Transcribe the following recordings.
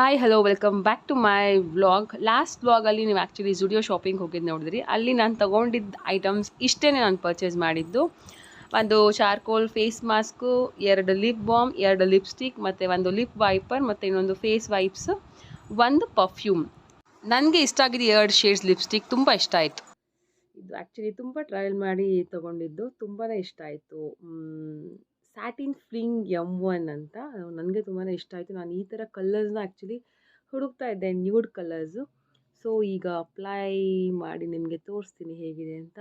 Hi hello welcome back to my vlog last ವ್ಲಾಗಲ್ಲಿ ನೀವು actually Zudio shopping ಹೋಗಿದ್ದು ನೋಡಿದ್ರಿ. ಅಲ್ಲಿ ನಾನು ತೊಗೊಂಡಿದ್ದ ಐಟಮ್ಸ್ ಇಷ್ಟೇ ನಾನು ಪರ್ಚೇಸ್ ಮಾಡಿದ್ದು. ಒಂದು ಚಾರ್ಕೋಲ್ ಫೇಸ್ ಮಾಸ್ಕು ಎರಡು ಲಿಪ್ ಬಾಮ್ ಎರಡು ಲಿಪ್ಸ್ಟಿಕ್ ಮತ್ತು ಒಂದು ಲಿಪ್ ವೈಪರ್ ಮತ್ತು ಇನ್ನೊಂದು ಫೇಸ್ ವೈಪ್ಸ್ ಒಂದು ಪರ್ಫ್ಯೂಮ್ ನನಗೆ ಇಷ್ಟ ಆಗಿದ್ದು ಎರಡು ಶೇಡ್ಸ್ ಲಿಪ್ಸ್ಟಿಕ್ ತುಂಬ ಇಷ್ಟ ಆಯಿತು. ಇದು ಆ್ಯಕ್ಚುಲಿ ತುಂಬ ಟ್ರಯಲ್ ಮಾಡಿ ತೊಗೊಂಡಿದ್ದು ತುಂಬಾ ಇಷ್ಟ ಆಯಿತು. ಸ್ಯಾಟಿನ್ ಫ್ಲಿಂಗ್ ಎಂ ಒನ್ ಅಂತ ನನಗೆ ತುಂಬಾ ಇಷ್ಟ ಆಯಿತು. ನಾನು ಈ ಥರ ಕಲರ್ಸ್ನ ಆ್ಯಕ್ಚುಲಿ ಹುಡುಕ್ತಾ ಇದ್ದೆ ನ್ಯೂಡ್ ಕಲರ್ಸು ಸೊ ಈಗ ಅಪ್ಲೈ ಮಾಡಿ ನಿಮಗೆ ತೋರಿಸ್ತೀನಿ ಹೇಗಿದೆ ಅಂತ.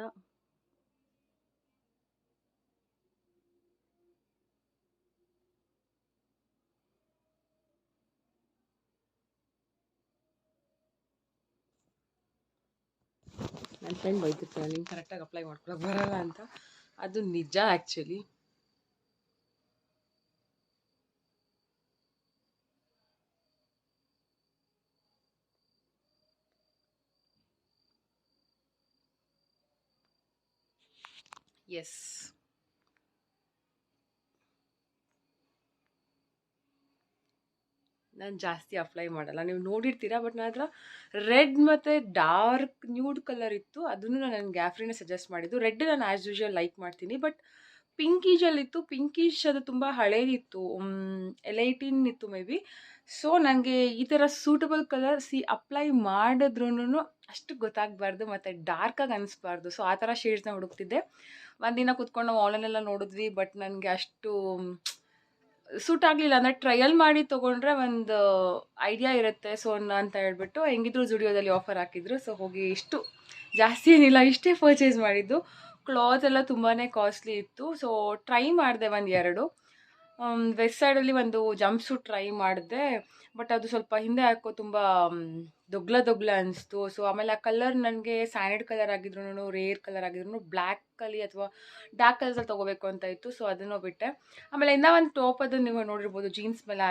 ನನ್ನ ಫ್ರೆಂಡ್ ಬೈತಿರ್ತಾರೆ ನೀನು ಕರೆಕ್ಟಾಗಿ ಅಪ್ಲೈ ಮಾಡ್ಕೊಳಕ್ಕೆ ಬರಲ್ಲ ಅಂತ. ಅದು ನಿಜ ಆ್ಯಕ್ಚುಲಿ ಎಸ್ ನಾನು ಜಾಸ್ತಿ ಅಪ್ಲೈ ಮಾಡಲ್ಲ. ನೀವು ನೋಡಿರ್ತೀರಾ ಬಟ್ ನನ್ನ ಹತ್ರ ರೆಡ್ ಮತ್ತು ಡಾರ್ಕ್ ನ್ಯೂಡ್ ಕಲರ್ ಇತ್ತು. ಅದನ್ನು ನಾನು ಗ್ಯಾಫ್ರಿನೇ ಸಜೆಸ್ಟ್ ಮಾಡಿದ್ದು. ರೆಡ್ ನಾನು ಆ್ಯಸ್ ಯೂಶುವಲ್ ಲೈಕ್ ಮಾಡ್ತೀನಿ ಬಟ್ ಪಿಂಕೀಶಲ್ಲಿತ್ತು ಪಿಂಕೀಶ್ ಅದು ತುಂಬ ಹಳೇದಿತ್ತು. ಎಲೈಟಿನ್ ಇತ್ತು ಮೇ ಬಿ ಸೊ ನನಗೆ ಈ ಥರ ಸೂಟಬಲ್ ಕಲರ್ ಸಿ ಅಪ್ಲೈ ಮಾಡಿದ್ರೂ ಅಷ್ಟು ಗೊತ್ತಾಗಬಾರ್ದು ಮತ್ತು ಡಾರ್ಕಾಗಿ ಅನಿಸ್ಬಾರ್ದು. ಸೊ ಆ ಥರ ಶೇಡ್ಸ್ನ ಹುಡುಕ್ತಿದ್ದೆ. ಒಂದಿನ ಕೂತ್ಕೊಂಡು ನಾವು ಆನ್ಲೈನೆಲ್ಲ ನೋಡಿದ್ವಿ ಬಟ್ ನನಗೆ ಅಷ್ಟು ಸೂಟ್ ಆಗಲಿಲ್ಲ. ಅಂದರೆ ಟ್ರಯಲ್ ಮಾಡಿ ತಗೊಂಡ್ರೆ ಒಂದು ಐಡಿಯಾ ಇರುತ್ತೆ ಸೊ ಅಂತ ಹೇಳ್ಬಿಟ್ಟು. ಹೆಂಗಿದ್ರು ಜುಡಿಯೋದಲ್ಲಿ ಆಫರ್ ಹಾಕಿದ್ರು. ಸೊ ಹೋಗಿ ಇಷ್ಟು ಜಾಸ್ತಿ ಏನಿಲ್ಲ. ಇಷ್ಟೇ ಪರ್ಚೇಸ್ ಮಾಡಿದ್ದು. ಕ್ಲಾತ್ ಎಲ್ಲ ತುಂಬಾ ಕಾಸ್ಟ್ಲಿ ಇತ್ತು. ಸೊ ಟ್ರೈ ಮಾಡಿದೆ ಒಂದು ಎರಡು. ವೆಸ್ಟ್ ಸೈಡಲ್ಲಿ ಒಂದು ಜಂಪ್ ಸೂಟ್ ಟ್ರೈ ಮಾಡಿದೆ. ಬಟ್ ಅದು ಸ್ವಲ್ಪ ಹಿಂದೆ ಹಾಕೋ ತುಂಬ ದೊಗ್ಲ ದೊಗ್ಲ ಅನಿಸ್ತು. ಸೊ ಆಮೇಲೆ ಆ ಕಲರ್ ನನಗೆ ಸ್ಯಾಂಡ್ ಕಲರ್ ಆಗಿದ್ರು ರೇರ್ ಕಲರ್ ಆಗಿದ್ರು ಬ್ಲ್ಯಾಕಲ್ಲಿ ಅಥವಾ ಡಾರ್ಕ್ ಕಲರ್ಸಲ್ಲಿ ತೊಗೋಬೇಕು ಅಂತ ಇತ್ತು. ಸೊ ಅದನ್ನು ಬಿಟ್ಟೆ. ಆಮೇಲೆ ಇನ್ನೂ ಒಂದು ಟಾಪ್ ಅದು ನೀವು ನೋಡಿರ್ಬೋದು ಜೀನ್ಸ್ ಮೇಲೆ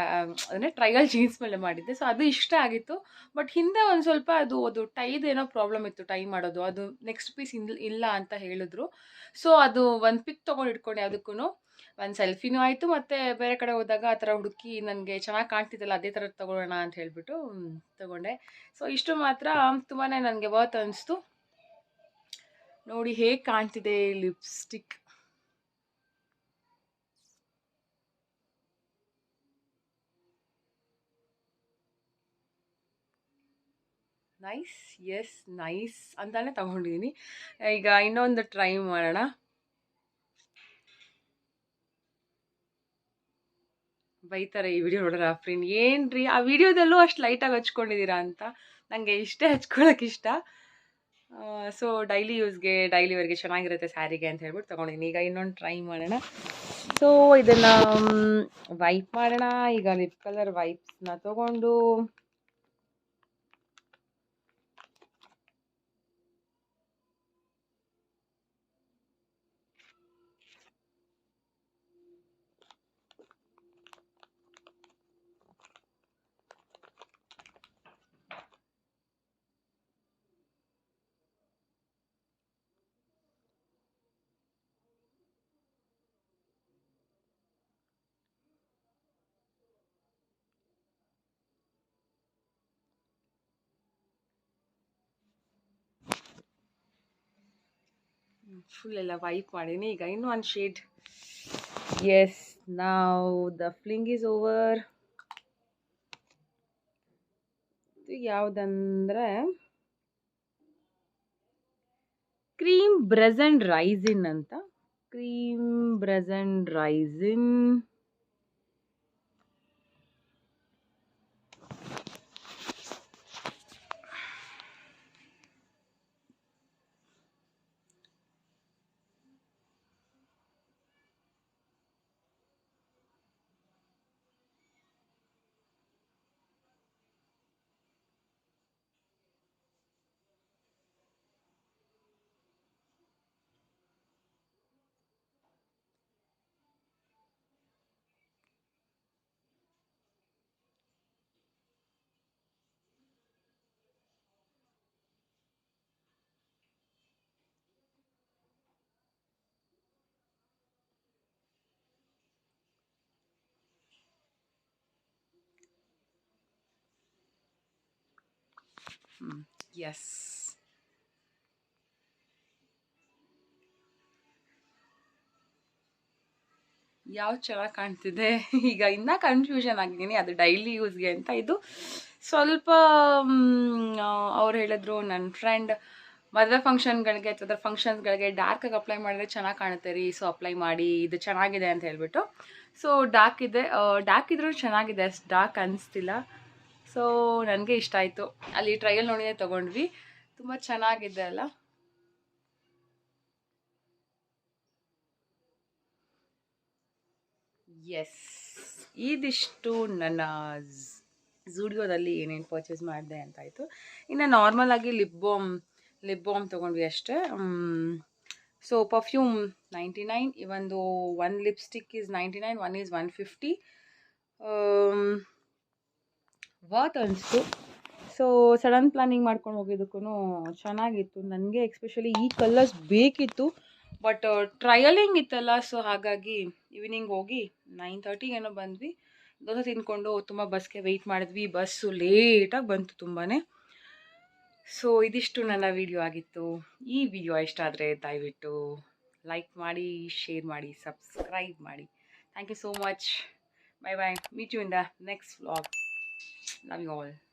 ಅಂದರೆ ಟ್ರಯಲ್ ಜೀನ್ಸ್ ಮೇಲೆ ಮಾಡಿದ್ದೆ. ಸೊ ಅದು ಇಷ್ಟ ಆಗಿತ್ತು. ಬಟ್ ಹಿಂದೆ ಒಂದು ಸ್ವಲ್ಪ ಅದು ಅದು ಟೈದು ಏನೋ ಪ್ರಾಬ್ಲಮ್ ಇತ್ತು ಟೈ ಮಾಡೋದು. ಅದು ನೆಕ್ಸ್ಟ್ ಪೀಸ್ ಇಲ್ಲ ಅಂತ ಹೇಳಿದ್ರು. ಸೊ ಅದು ಒಂದು ಪಿಕ್ ತೊಗೊಂಡು ಇಟ್ಕೊಂಡೆ ಅದಕ್ಕೂ ಒಂದು ಸೆಲ್ಫಿನೂ ಆಯಿತು, ಮತ್ತು ಬೇರೆ ಕಡೆ ಹೋದಾಗ ಆ ಥರ ಹುಡುಕಿ ನನಗೆ ಚೆನ್ನಾಗಿ ಕಾಣ್ತಿದ್ದಲ್ಲ, ಅದೇ ಥರ ತೊಗೊಳ್ಳೋಣ ಅಂತ ಹೇಳಿಬಿಟ್ಟು ತೊಗೊಂಡೆ. ಸೊ ಇಷ್ಟು ಮಾತ್ರ. ತುಂಬಾ ನನಗೆ ವರ್ತ್ ಅನಿಸ್ತು. ನೋಡಿ ಹೇಗೆ ಕಾಣ್ತಿದೆ ಲಿಪ್ಸ್ಟಿಕ್. ನೈಸ್ ಎಸ್ ನೈಸ್ ಅಂತಾನೆ ತಗೊಂಡಿದ್ದೀನಿ ಈಗ ಇನ್ನೊಂದು ಟ್ರೈ ಮಾಡೋಣ. ಬೈತಾರೆ ಈ ವಿಡಿಯೋ ನೋಡೋಣ ಫ್ರೆಂಡ್, ಏನ್ರಿ? ಆ ವಿಡಿಯೋದಲ್ಲೂ ಅಷ್ಟು ಲೈಟಾಗಿ ಹಚ್ಕೊಂಡಿದ್ದೀರಾ ಅಂತ? ನನಗೆ ಇಷ್ಟೇ ಹಚ್ಕೊಳಕ್ಕೆ ಇಷ್ಟ. ಸೊ ಡೈಲಿ ಯೂಸ್ಗೆ ಡೈಲಿ ವರ್ಗೆ ಚೆನ್ನಾಗಿರುತ್ತೆ ಸ್ಯಾರಿಗೆ ಅಂತ ಹೇಳ್ಬಿಟ್ಟು ತೊಗೊಂಡಿದ್ದೀನಿ ಈಗ ಇನ್ನೊಂದು ಟ್ರೈ ಮಾಡೋಣ. ಸೊ ಇದನ್ನು ವೈಪ್ ಮಾಡೋಣ. ಈಗ ಲಿಪ್ ಕಲರ್ ವೈಪ್ಸ್ನ ತೊಗೊಂಡು ಫುಲ್ ಎಲ್ಲ ವೈಪ್ ಮಾಡೀನಿ. ಈಗ ಇನ್ನೂ ಒಂದು ಶೇಡ್ ಎಸ್ ನಾವು ದ ಫ್ಲಿಂಗ್ ಈಸ್ ಓವರ್ ಯಾವುದಂದ್ರೆ ಕ್ರೀಮ್ ಬ್ರೆಸೆಂಡ್ ರೈಸಿನ್ ಅಂತ. ಕ್ರೀಮ್ ಬ್ರೆಸೆಂಡ್ ರೈಸಿನ್ ಹ್ಞೂ yes. ಯಾವ ಚೆನ್ನಾಗಿ ಕಾಣ್ತಿದೆ? ಈಗ ಇನ್ನೂ ಕನ್ಫ್ಯೂಷನ್ ಆಗಿದ್ದೀನಿ. ಅದು ಡೈಲಿ ಯೂಸ್ಗೆ ಅಂತ ಇದು. ಸ್ವಲ್ಪ ಅವ್ರು ಹೇಳಿದ್ರು ನನ್ನ ಫ್ರೆಂಡ್ ಮದುವೆ ಫಂಕ್ಷನ್ಗಳಿಗೆ ಅಥವಾ ಫಂಕ್ಷನ್ಸ್ಗಳಿಗೆ ಡಾರ್ಕಾಗಿ ಅಪ್ಲೈ ಮಾಡಿದ್ರೆ ಚೆನ್ನಾಗಿ ಕಾಣುತ್ತೆ ರೀ. ಸೊ ಅಪ್ಲೈ ಮಾಡಿ, ಇದು ಚೆನ್ನಾಗಿದೆ ಅಂತ ಹೇಳ್ಬಿಟ್ಟು. ಸೊ ಡಾರ್ಕ್ ಇದೆ. ಡಾರ್ಕ್ ಇದ್ರೂ ಚೆನ್ನಾಗಿದೆ. ಅಷ್ಟು ಡಾರ್ಕ್ ಅನಿಸ್ತಿಲ್ಲ. ಸೊ ನನಗೆ ಇಷ್ಟ ಆಯಿತು. ಅಲ್ಲಿ ಟ್ರಯಲ್ ನೋಡಿದೆ ತೊಗೊಂಡ್ವಿ. ತುಂಬ ಚೆನ್ನಾಗಿದೆ ಅಲ್ಲ? ಎಸ್ ಇದಿಷ್ಟು ನನ್ನ ಝೂಡಿಯೋದಲ್ಲಿ ಏನೇನು ಪರ್ಚೇಸ್ ಮಾಡಿದೆ ಅಂತಾಯಿತು. ಇನ್ನು ನಾರ್ಮಲ್ ಆಗಿ ಲಿಪ್ ಬಾಮ್ ಲಿಪ್ ಬಾಮ್ ತೊಗೊಂಡ್ವಿ ಅಷ್ಟೇ. So perfume ninety nine ಇವೊಂದು one lipstick is ninety nine one is one fifty worth ಅನಿಸ್ತು. ಸೊ ಸಡನ್ ಪ್ಲಾನಿಂಗ್ ಮಾಡ್ಕೊಂಡು ಹೋಗಿದ್ದಕ್ಕೂ ಚೆನ್ನಾಗಿತ್ತು. ನನಗೆ ಎಕ್ಸ್ಪೆಷಲಿ ಈ ಕಲರ್ಸ್ ಬೇಕಿತ್ತು. ಬಟ್ ಟ್ರಯಲಿಂಗ್ ಇತ್ತಲ್ಲ ಸೊ ಹಾಗಾಗಿ ಈವ್ನಿಂಗ್ ಹೋಗಿ ನೈನ್ ತರ್ಟಿಗೇನೋ ಬಂದ್ವಿ. ದೋಸೆ ತಿಂದ್ಕೊಂಡು ತುಂಬ ಬಸ್ಗೆ ವೆಯ್ಟ್ ಮಾಡಿದ್ವಿ. ಬಸ್ಸು ಲೇಟಾಗಿ ಬಂತು ತುಂಬಾ ಸೊ ಇದಿಷ್ಟು ನನ್ನ ವಿಡಿಯೋ ಆಗಿತ್ತು. ಈ ವಿಡಿಯೋ ಇಷ್ಟ ಆದರೆ ದಯವಿಟ್ಟು ಲೈಕ್ ಮಾಡಿ ಶೇರ್ ಮಾಡಿ ಸಬ್ಸ್ಕ್ರೈಬ್ ಮಾಡಿ. Thank you so much bye bye meet you in the next vlog 拉米尔。